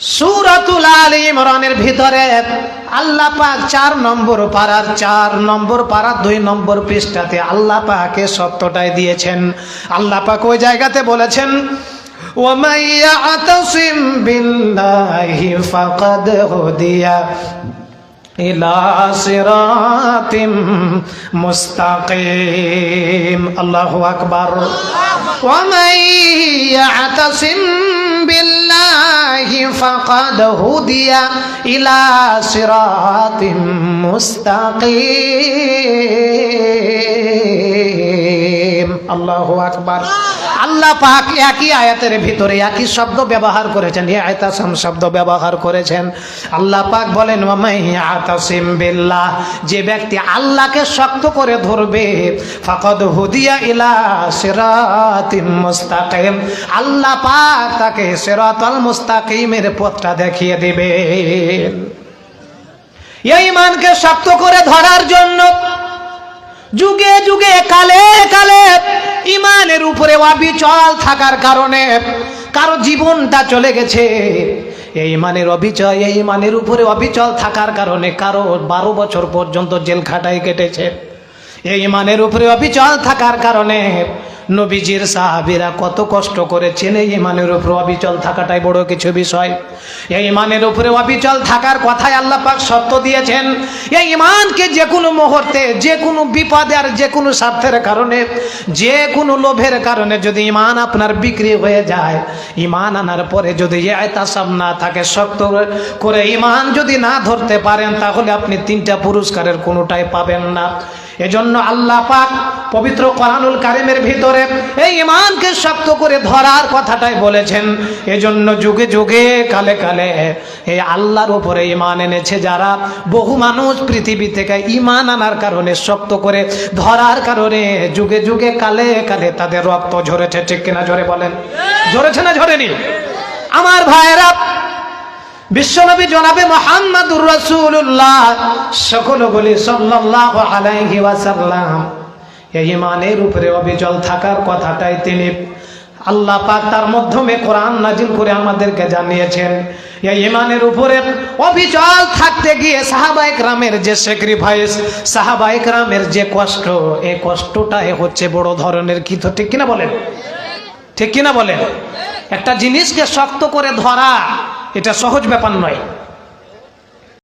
সুরাতুল আলী ইমরানের ভিতরে আল্লাহ পাক চার নম্বর পাড়ার চার নম্বর পাড়ার দুই নম্বর পৃষ্ঠাতে আল্লাহ পাকে সত্যটাই দিয়েছেন আল্লাহ পাক ওই জায়গাতে বলেছেন ومن يعتصم بالله فقد هدي إلى صراط مستقيم الله أكبر ومن يعتصم بالله فقد هدي إلى صراط مستقيم. الله أكبر. আল্লাহ পাক একই আয়াতের ভিতরে একই শব্দ ব্যবহার করেছেন। আয়তাসম শব্দ ব্যবহার করেছেন। আল্লাহ পাক বলেন বিল্লাহ যে ব্যক্তি আল্লাহকে শক্ত করে ধরবে, ফাকদ হুদিয়া ইলা সিরাতিম মুস্তাকিম আল্লাহ পাক তাকে সিরাতাল মুস্তাকিমের পথটা দেখিয়ে দিবে এই ইমানকে শক্ত করে ধরার জন্য যুগে যুগে কালে অবিচল থাকার কারণে কারও জীবনটা চলে গেছে। এই মানের অবিচয়, এই মানের উপরে অবিচল থাকার কারণে কারও বারো বছর পর্যন্ত জেল খাটাই কেটেছে। এই ইমানের উপরে অবিচল থাকার কারণে নবীজির সাহাবিরা কত কষ্ট করেছেন এই ইমানের উপরে অবিচল থাকাটাই বড় কিছু বিষয়। এই ইমানের উপরে অবিচল থাকার কথাই আল্লাহ পাক সত্য দিয়েছেন। এই ইমানকে যে কোনো মুহূর্তে, যে কোনো বিপদে আর যে কোনো স্বার্থের কারণে, যে কোনো লোভের কারণে যদি ইমান আপনার বিক্রি হয়ে যায়, ইমান আনার পরে যদি আয়তাসাব না থাকে, শক্ত করে ইমান যদি না ধরতে পারেন, তাহলে আপনি তিনটা পুরস্কারের কোনোটাই পাবেন না। এজন্য আল্লাহ পাক পবিত্র কোরআনুল কারিমের ভিতরে এই ইমানকে শক্ত করে ধরার কথাটাই বলেছেন। এজন্য যুগে যুগে, কালে কালে এই আল্লাহর উপরে ইমান এনেছে যারা। বহু মানুষ পৃথিবী থেকে ইমান আনার কারণে শক্ত করে ধরার কারণে যুগে যুগে, কালে কালে তাদের রক্ত ঝরেছে। ঠিক কিনা ঝরে বলেন? ঝরেছে না ঝরেনি? আমার ভাইয়েরা বিশ্বনবী জনাবে মোহাম্মদুর রাসূলুল্লাহ। সকল বলি, সাল্লাল্লাহু আলাইহি ওয়াসাল্লাম এই ইমানের উপরে অবিচল থাকার কথাটাই তিনি আল্লাহ পাক তার মাধ্যমে কোরআন নাজিল করে আমাদেরকে জানিয়েছেন। এই ইমানের উপরে অবিচল থাকতে গিয়ে সাহাবাইক রামের যে স্যাক্রিফাইস সাহাবাইক রামের যে কষ্ট এই কষ্টটাই হচ্ছে বড় ধরনের কি তো ঠিক কিনা বলেন? ঠিক কিনা বলেন? একটা জিনিসকে শক্ত করে ধরা এটা সহজ ব্যাপার নয়।